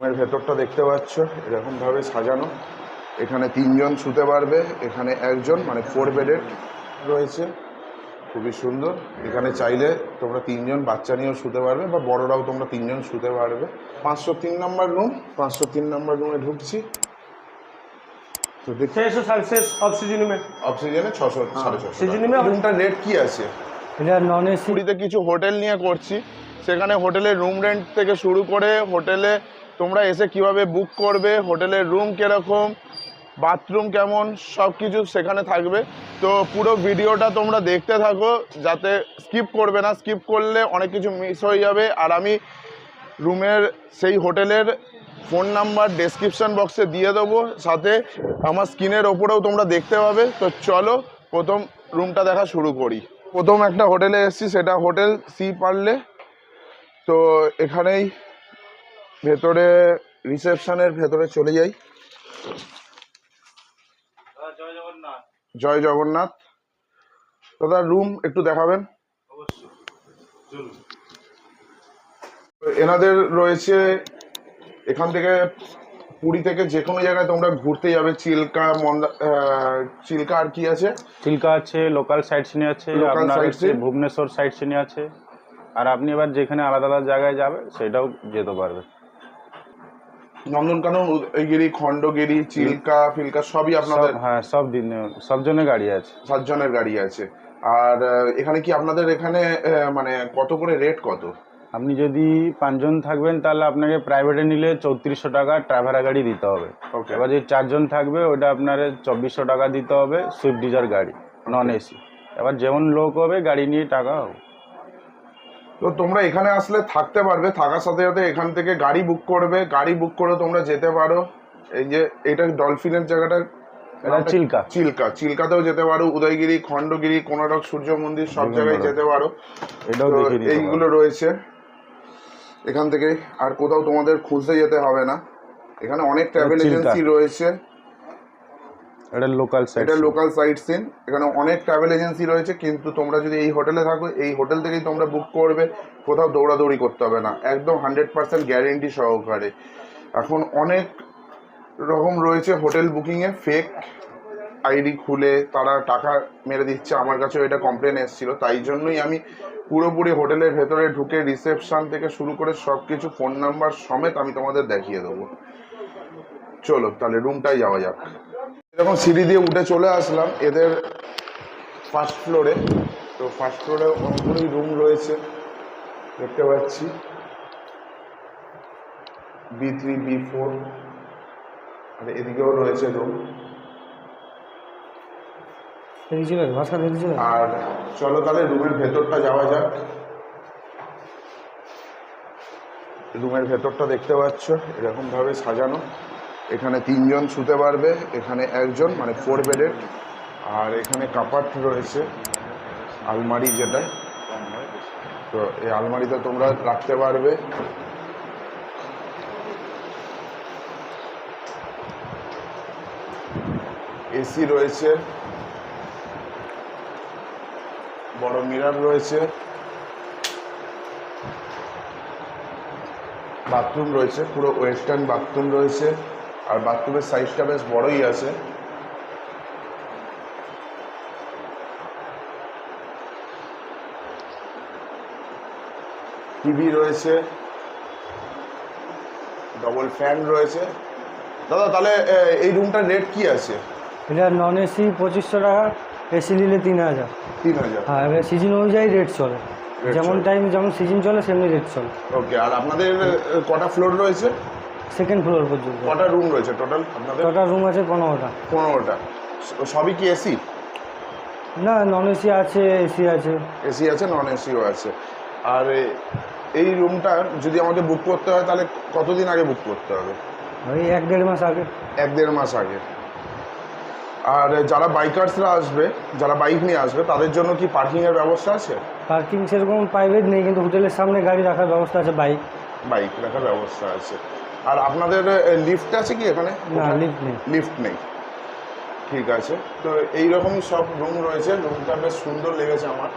রুমের ভেতরটা দেখতে পাচ্ছ এরকমভাবে সাজানো। এখানে তিনজন শুতে পারবে এখানে একজন মানে ফোর বেডেড রয়েছে। খুবই সুন্দর। এখানে চাইলে তোমরা তিনজন বাচ্চা নিয়েও শুতে পারবে বা বড়রাও তোমরা তিনজন শুতে পারবে। পাঁচশো তিন নম্বর রুম পাঁচশো তিন নম্বর রুমে ঢুকছি। তো সাকসেস অফ অফ সিজনে ছশো সাড়ে ছশো সিজনে রেট কি আছে? নন কিছু হোটেল নিয়ে করছি। সেখানে হোটেলে রুম রেন্ট থেকে শুরু করে হোটেলে তোমরা এসে কীভাবে বুক করবে হোটেলের রুম কীরকম বাথরুম কেমন সব কিছু সেখানে থাকবে। তো পুরো ভিডিওটা তোমরা দেখতে থাকো, যাতে স্কিপ করবে না। স্কিপ করলে অনেক কিছু মিস হয়ে যাবে। আর আমি রুমের সেই হোটেলের ফোন নাম্বার ডেসক্রিপশন বক্সে দিয়ে দেবো। সাথে আমার স্ক্রিনের ওপরেও তোমরা দেখতে পাবে। তো চলো, প্রথম রুমটা দেখা শুরু করি। প্রথম একটা হোটেলে এসেছি, সেটা হোটেল সি পারলে তো এখানেই ভেতরে রিসেপশনের ভেতরে চলে যাই। জয় জগন্নাথ। দাদা রুম একটু দেখাবেন? এনাদের রয়েছে এখান থেকে পুরী থেকে যে কোনো জায়গায় তোমরা ঘুরতে যাবে। চিল্কা মন্দা চিল্কা আর কি আছে? চিল্কা আছে লোকাল সাইট সিনে আছে আপনার ভুবনেশ্বর সাইট সিনে আছে। আর আপনি এবার যেখানে আলাদা আলাদা জায়গায় যাবে সেটাও যেতে পারবে। নন্দনকানন উদয়গিরি খণ্ডগিরি চিল্কা ফিল্কা সবই আপনাদের হ্যাঁ সব দিন সব জন্য গাড়ি আছে। সাতজনের গাড়ি আছে। আর এখানে কি আপনাদের এখানে মানে কত করে রেট কত? আপনি যদি পাঁচজন থাকবেন তাহলে আপনাকে প্রাইভেটে নিলে চৌত্রিশশো টাকা ট্রাভেরা গাড়ি দিতে হবে. এবার যদি চারজন থাকবে ওটা আপনার চব্বিশশো টাকা দিতে হবে সুইফট ডিজার গাড়ি নন এসি এবার যেমন লোক হবে গাড়ি নিয়ে টাকা হবে। তো তোমরা এখানে আসলে থাকতে পারবে থাকার সাথে সাথে এখান থেকে গাড়ি বুক করবে গাড়ি বুক করে তোমরা যেতে পারো। এই যে এটা ডলফিনের জায়গাটা নামটা- চিল্কা। চিল্কা চিল্কাতেও যেতে পারো উদয়গিরি খণ্ডগিরি কোনারক সূর্য মন্দির সব জায়গায় যেতে পারো। এইগুলো রয়েছে। এখান থেকে আর কোথাও তোমাদের খুঁজতে যেতে হবে না। এখানে অনেক ট্রাভেল এজেন্সি রয়েছে। এটা লোকাল সাইট এটা লোকাল সাইট সিন এখানে অনেক ট্রাভেল এজেন্সি রয়েছে কিন্তু তোমরা যদি এই হোটেলে থাকো এই হোটেল থেকেই তোমরা বুক করবে। কোথাও দৌড়াদৌড়ি করতে হবে না। একদম হান্ড্রেড পার্সেন্ট গ্যারেন্টি সহকারে। এখন অনেক রকম রয়েছে হোটেল বুকিংয়ে ফেক আইডি খুলে তারা টাকা মেরে দিচ্ছে। আমার কাছেও এটা কমপ্লেন এসেছিল। তাই জন্যই আমি পুরোপুরি হোটেলের ভেতরে ঢুকে রিসেপশন থেকে শুরু করে সব কিছু ফোন নাম্বার সমেত আমি তোমাদের দেখিয়ে দেবো। চলো তাহলে রুমটাই যাওয়া যাক। এরকম সিঁড়ি দিয়ে উঠে চলে আসলাম। এদের ফার্স্ট ফ্লোরে তো ফার্স্ট ফ্লোরে অনেকগুলোই রুম রয়েছে। দেখতে পাচ্ছি। বি থ্রি বি ফোর আর এদিকেও রয়েছে রুম। আর চলো তাহলে রুমের ভেতরটা যাওয়া যাক। রুমের ভেতরটা দেখতে পাচ্ছ এরকমভাবে সাজানো। এখানে তিনজন শুতে পারবে, এখানে একজন মানে ফোর বেডের আর এখানে কাপাট রয়েছে, আলমারি যেটা। তো এই আলমারিতে তোমরা রাখতে পারবে। এসি রয়েছে, বড় মিরার রয়েছে, বাথরুম রয়েছে, পুরো ওয়েস্টার্ন বাথরুম রয়েছে। আর বাথরুমের সাইজটা বেশ বড়ই আছে। টিভি রয়েছে। ডবল ফ্যান রয়েছে। দাদা তাহলে এই রুমটার রেট কি আছে? এটা নন এসি পঁচিশশো টাকা এসি নিলে তিন হাজার। তিন হাজার। হ্যাঁ এবার সিজন অনুযায়ী রেট চলে। যেমন টাইম যেমন সিজন চলে সেমনি রেট চলে। ওকে আর আপনাদের কটা ফ্লোর রয়েছে? সেকেন্ড ফ্লোর পর্যন্ত। কটা রুম রয়েছে টোটাল আপনাদের? ছটা রুম আছে পনেরোটা। পনেরোটা। সবই কি এসি না নন এসি আছে এসি আছে। এসি আছে নন এসিও আছে। আর এই রুমটা যদি আমাকে বুক করতে হয় তাহলে কতদিন আগে বুক করতে হবে? ওই এক দেড় মাস আগে। এক দেড় মাস আগে। আর যারা বাইকার্সরা আসবে যারা বাইক নিয়ে আসবে তাদের জন্য কি পার্কিংয়ের ব্যবস্থা আছে? পার্কিং সেরকম প্রাইভেট নেই কিন্তু হোটেলের সামনে গাড়ি রাখার ব্যবস্থা আছে বাইক বাইক রাখার ব্যবস্থা আছে। আর আপনাদের লিফট আছে কি এখানে? না লিফট নেই। লিফট নেই। ঠিক আছে। তো এইরকম সব রুম রয়েছে। রুমটা বেশ সুন্দর লেগেছে আমার।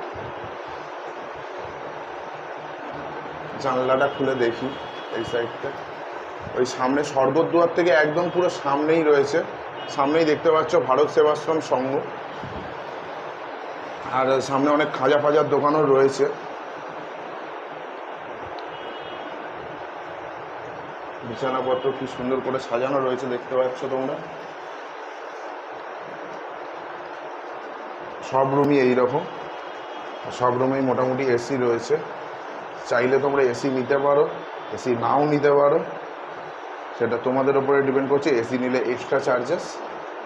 জানলাটা খুলে দেখি এই সাইডটা ওই সামনে স্বর্গদ্বার থেকে একদম পুরো সামনেই রয়েছে। সামনেই দেখতে পাচ্ছ ভারত সেবাশ্রম সংঘ। আর সামনে অনেক খাজা ফাজার দোকানও রয়েছে। বিছানাপত্র কি সুন্দর করে সাজানো রয়েছে দেখতে পাচ্ছ তোমরা? সব রুমই এইরকম। সব রুমেই মোটামুটি এসি রয়েছে। চাইলে তোমরা এসি নিতে পারো, এসি নাও নিতে পারো। সেটা তোমাদের উপরে ডিপেন্ড করছে, এসি নিলে এক্সট্রা চার্জেস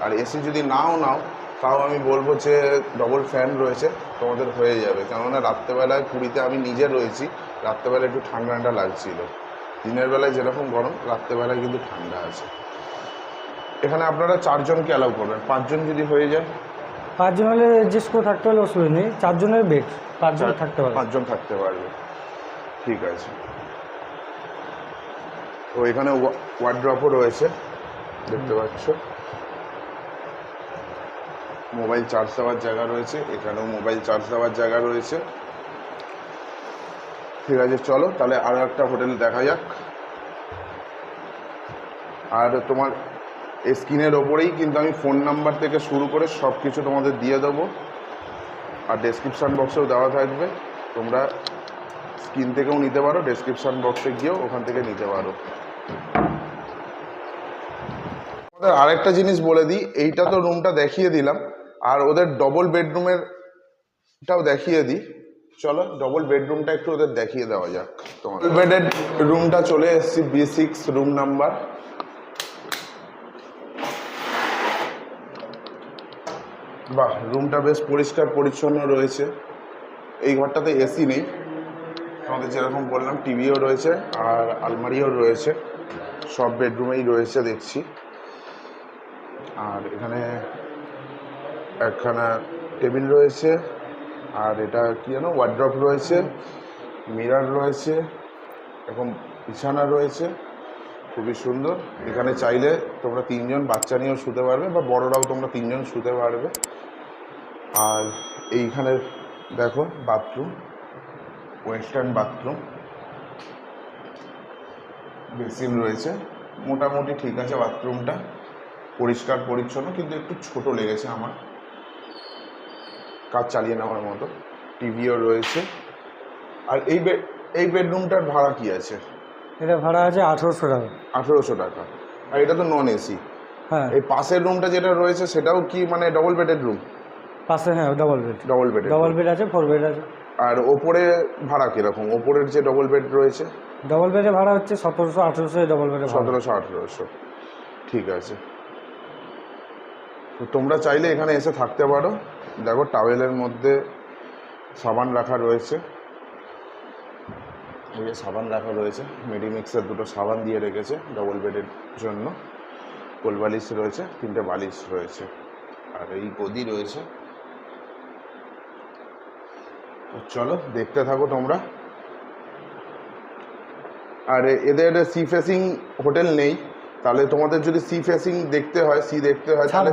আর এসি যদি নাও নাও, তাও আমি বলব যে ডবল ফ্যান রয়েছে, তোমাদের হয়ে যাবে। কেননা রাত্রেবেলায় পুরীতে আমি নিজে রয়েছি, রাত্রেবেলায় একটু ঠান্ডা ঠান্ডা লাগছিল। দিনের বেলায় যেরকম গরম রাত্রেবেলায় কিন্তু ঠান্ডা আছে। এখানে আপনারা চারজনকে অ্যালাউ করবেন। পাঁচজন যদি হয়ে যায় পাঁচজন হলে অ্যাডজাস্ট করে থাকতে হলে অসুবিধা নেই। চারজনের বেড পাঁচজন থাকতে পারে পাঁচজন থাকতে পারবে। ঠিক আছে। ও এখানে ওয়ার্ড্রপও রয়েছে। দেখতে পাচ্ছ। মোবাইল চার্জ দেওয়ার জায়গা রয়েছে। এখানেও মোবাইল চার্জ দেওয়ার জায়গা রয়েছে। ঠিক আছে চলো। তাহলে আরও একটা হোটেল দেখা যাক। আর তোমার স্ক্রিনের ওপরেই কিন্তু আমি ফোন নাম্বার থেকে শুরু করে সব কিছু তোমাদের দিয়ে দেবো। আর ডেসক্রিপশান বক্সেও দেওয়া থাকবে। তোমরা স্ক্রিন থেকেও নিতে পারো ডেসক্রিপশান বক্সে গিয়েও ওখান থেকে নিতে পারো। আমাদের আরেকটা জিনিস বলে দিই, এইটা তো রুমটা দেখিয়ে দিলাম। আর ওদের ডবল বেডরুমের টাও দেখিয়ে দিই। চলো ডবল বেডরুমটা একটু ওদের দেখিয়ে দেওয়া যাক। তোমার বেডের রুমটা চলে এসেছি বি সিক্স রুম নাম্বার বাহ রুমটা বেশ পরিষ্কার, পরিচ্ছন্ন রয়েছে। এই ঘরটাতে এসি নেই। আমাদের যেরকম বললাম টিভিও রয়েছে আর আলমারিও রয়েছে। সব বেডরুমেই রয়েছে দেখছি। আর এখানে একখানা টেবিল রয়েছে। আর এটা কি জানো ওয়ার্ড্রপ রয়েছে মিরার রয়েছে, এরকম বিছানা রয়েছে। খুবই সুন্দর। এখানে চাইলে তোমরা তিনজন বাচ্চা নিয়েও শুতে পারবে বা বড়রাও তোমরা তিনজন শুতে পারবে। আর এইখানে দেখো বাথরুম ওয়েস্টার্ন বাথরুম বেসিন রয়েছে। মোটামুটি ঠিক আছে বাথরুমটা পরিষ্কার, পরিচ্ছন্ন, কিন্তু একটু ছোট লেগেছে আমার। কাজ চালিয়ে নেওয়ার মতো। টিভিও রয়েছে। আর এই বেড এই বেডরুমটার ভাড়া কি আছে? এটা ভাড়া আছে আঠেরোশো টাকা। আঠেরোশো টাকা। আর এটা তো নন এসি হ্যাঁ। এই পাশের রুমটা যেটা রয়েছে সেটাও কি মানে ডবল বেডের রুম পাশে হ্যাঁ double bed double bed double bed আছে ফোর বেড আছে। আর ওপরে ভাড়া কীরকম? ওপরের যে ডবল বেড রয়েছে? ডবল বেডে ভাড়া হচ্ছে সতেরোশো আঠেরোশো ডবল বেডে সতেরোশো আঠেরোশো। ঠিক আছে। তো তোমরা চাইলে এখানে এসে থাকতে পারো। দেখো টাওয়েলের মধ্যে সাবান রাখা রয়েছে। এই যে সাবান রাখা রয়েছে। মেডিমিক্সের দুটো সাবান দিয়ে রেখেছে ডবল বেডের জন্য। কোল বালিশ রয়েছে তিনটে বালিশ রয়েছে। আর এই গদি রয়েছে। চলো দেখতে থাকো তোমরা। আর এদের সি ফেসিং হোটেল নেই। তাহলে তোমাদের যদি সি ফেসিং দেখতে হয় সি দেখতে হয় তাহলে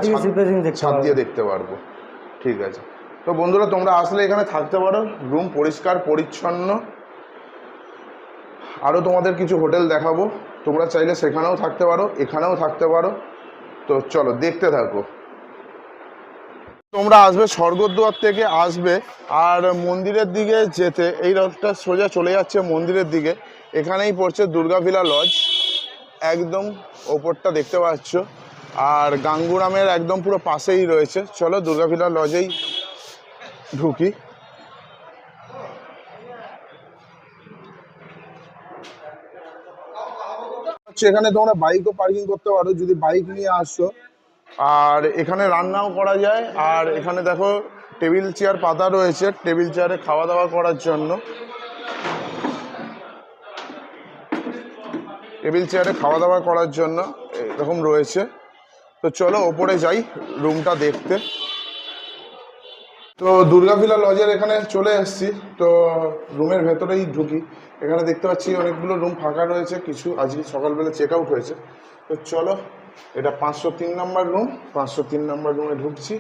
ছাদ দিয়ে দেখতে পারব। ঠিক আছে। তো বন্ধুরা তোমরা আসলে এখানে থাকতে পারো। রুম পরিষ্কার পরিচ্ছন্ন। আরও তোমাদের কিছু হোটেল দেখাবো। তোমরা চাইলে সেখানেও থাকতে পারো, এখানেও থাকতে পারো। তো চলো, দেখতে থাকো। তোমরা আসবে স্বর্গদ্বার থেকে আসবে, আর মন্দিরের দিকে যেতে, এই রথটা সোজা চলে যাচ্ছে মন্দিরের দিকে। এখানেই পড়ছে দুর্গাভিলা লজ একদম ওপরটা দেখতে পাচ্ছ। আর গাঙ্গুরামের একদম পুরো পাশেই রয়েছে। চলো দুর্গাভিলা লজেই ঢুকি। এখানে তোমরা বাইকও পার্কিং করতে পারো, যদি বাইক নিয়ে আসছো আর এখানে রান্নাও করা যায়, আর এখানে দেখো টেবিল চেয়ার পাতা রয়েছে টেবিল চেয়ারে খাওয়া দাওয়া করার জন্য। টেবিল চেয়ারে খাওয়া দাওয়া করার জন্য এরকম রয়েছে। তো চলো ওপরে যাই রুমটা দেখতে। তো দুর্গাভিলা লজের এখানে চলে এসেছি। তো রুমের ভেতরেই ঢুকি। এখানে দেখতে পাচ্ছি অনেকগুলো রুম ফাঁকা রয়েছে। কিছু আজকে সকালবেলা চেক আউট হয়েছে। তো চলো এটা পাঁচশো তিন নম্বর রুম। পাঁচশো তিন নম্বর রুমে ঢুকছি।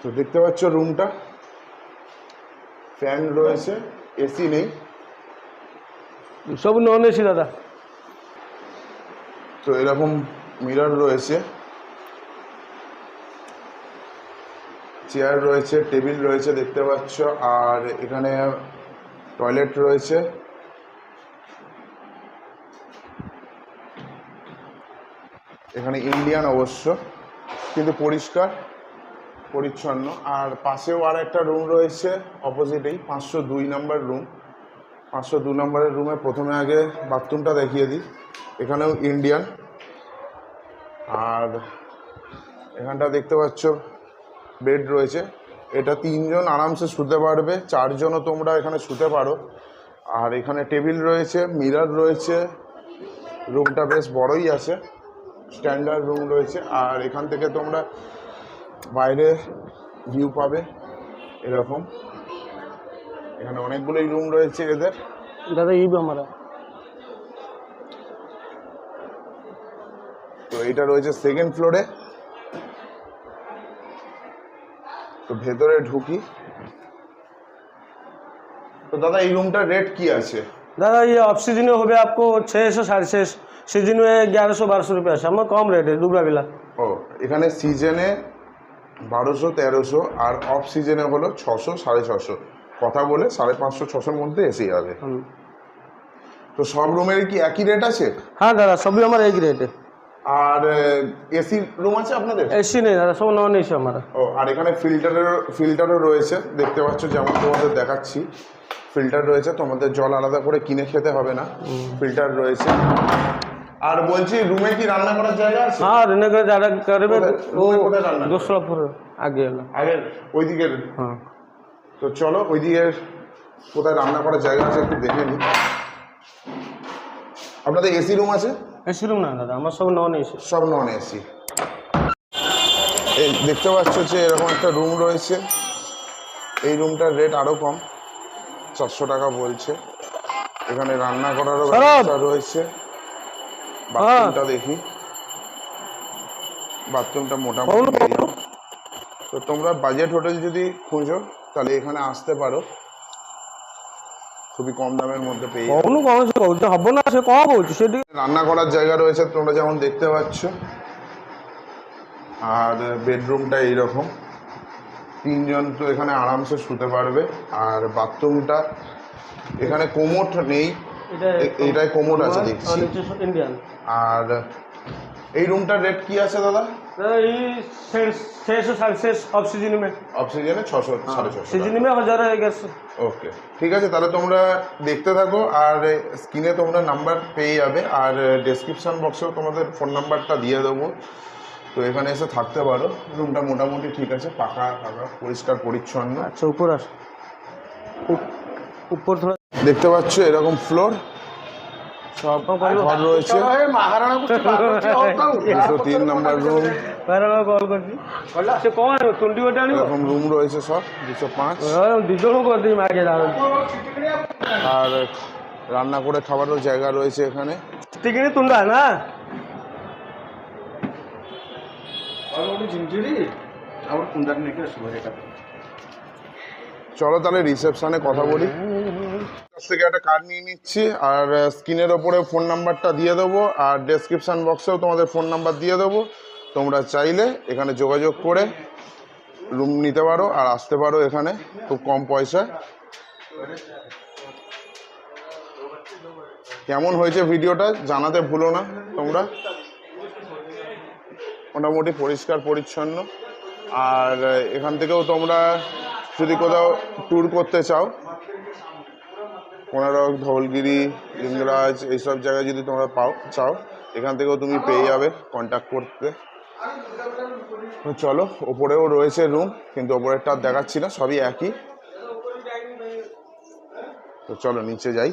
তো দেখতে পাচ্ছ রুমটা। ফ্যান রয়েছে এসি নেই। সব নন এসি দাদা। তো এরকম মিরর রয়েছে। চেয়ার রয়েছে, টেবিল রয়েছে দেখতে পাচ্ছ, আর এখানে টয়লেট রয়েছে। এখানে ইন্ডিয়ান অবশ্য, কিন্তু পরিষ্কার, পরিচ্ছন্ন। আর পাশেও আর একটা রুম রয়েছে অপোজিটেই পাঁচশো দুই নাম্বার রুম। পাঁচশো দু নম্বরের রুমে প্রথমে আগে বাথরুমটা দেখিয়ে দিই। এখানেও ইন্ডিয়ান। আর এখানটা দেখতে পাচ্ছ বেড রয়েছে। এটা তিনজন আরামসে শুতে পারবে। চারজনও তোমরা এখানে শুতে পারো। আর এখানে টেবিল রয়েছে মিরার রয়েছে। রুমটা বেশ বড়ই আছে। স্ট্যান্ডার্ড রুম রয়েছে। আর এখান থেকে তোমরা বাইরে ভিউ পাবে এরকম। এখানে অনেকগুলোই রুম রয়েছে এদের। দাদা এই আমরা। তো এটা রয়েছে সেকেন্ড ফ্লোরে ভেতরে ঢুকি তো দাদা এই রুমটার রেট কি আছে दादा ये ऑफ सीजन में हो गया आपको छः सौ साढ़े छः सीजन में ग्यारह सौ बारह सौ रुपया है हमें कम रेट है दुबला बिला ও এখানে সিজনে বারোশো তেরোশো আর অফ সিজনে হলো ছশো সাড়ে ছশো কথা বলে সাড়ে পাঁচশো ছশোর মধ্যে এসে যাবে তো সব রুমের কি একই রেট আছে हाँ दादा सभी हमारा एक रेट है আর এসি রুম আছে আপনাদের? এসি নেই দাদা সব নন এসি আমার। ও আর এখানে ফিল্টারের ফিল্টারও রয়েছে দেখতে পাচ্ছ যেমন তোমাদের দেখাচ্ছি। ফিল্টার রয়েছে তোমাদের জল আলাদা করে কিনে খেতে হবে না। ফিল্টার রয়েছে। আর বলছি রুমে কি রান্না করার জায়গা আছে? হ্যাঁ রান্না করার জায়গা করবে দোসরাপুরে আগে আগে ওইদিকে? হ্যাঁ। তো চলো ওইদিকে কোথায় রান্না করার জায়গা আছে একটু দেখে নিই আপনাদের এসি রুম আছে? এসি না দাদা আমার সব নন এসি সব নন এসি এই দেখতে পাচ্ছ যে এরকম একটা রুম রয়েছে। এই রুমটার রেট আরও কম চারশো টাকা বলছে। এখানে রান্না করারও ব্যবস্থা রয়েছে। বাথরুমটা হ্যাঁ। দেখি। বাথরুমটা মোটামুটি তো তোমরা বাজেট হোটেল যদি খুঁজো তাহলে এখানে আসতে পারো। খুবই কম দামের মধ্যে পেয়ে কখনো কম না সে কম বলছে? সেটি রান্না করার জায়গা রয়েছে তোমরা যেমন দেখতে পাচ্ছ। আর বেডরুমটা এইরকম। তিনজন তো এখানে আরামসে শুতে পারবে। আর বাথরুমটা এখানে কোমোট নেই। এটাই কোমোট আছে দেখছি। আর এই রুমটার রেট কি আছে দাদা? ওকে ঠিক আছে তাহলে তোমরা দেখতে থাকো আর স্ক্রিনে তোমরা নাম্বার পেয়ে যাবে আর ডেসক্রিপশান বক্সেও তোমাদের ফোন নাম্বারটা দিয়ে দেবো। তো এখানে এসে থাকতে পারো রুমটা মোটামুটি ঠিক আছে পাকা পাকা পরিষ্কার পরিচ্ছন্ন। আচ্ছা উপর আস উপর দেখতে পাচ্ছ এরকম ফ্লোর সব রয়েছে তিন নম্বর রুম কল সে রুম রয়েছে সব দুশো পাঁচ। দুজনও আর রান্না করে খাবারও জায়গা রয়েছে এখানে। তুন্ডা না? চলো তাহলে রিসেপশনে কথা বলি। থেকে একটা কার্ড নিয়ে নিচ্ছি, আর স্ক্রিনের ওপরে ফোন নাম্বারটা দিয়ে দেবো, আর ডেসক্রিপশন বক্সেও তোমাদের ফোন নাম্বার দিয়ে দেবো। তোমরা চাইলে এখানে যোগাযোগ করে রুম নিতে পারো, আর আসতে পারো এখানে খুব কম পয়সায়। কেমন হয়েছে ভিডিওটা জানাতে ভুলো না তোমরা। মোটামুটি পরিষ্কার, পরিচ্ছন্ন। আর, এখান থেকেও তোমরা যদি কোথাও ট্যুর করতে চাও কোনারক ধবলগিরি লিঙ্গরাজ এইসব জায়গায় যদি তোমরা পাও, চাও, এখান থেকেও তুমি পেয়ে যাবে কন্ট্যাক্ট করতে। চলো, ওপরেও রয়েছে রুম কিন্তু ওপরেরটা দেখাচ্ছি না, সবই একই। তো চলো, নিচে যাই।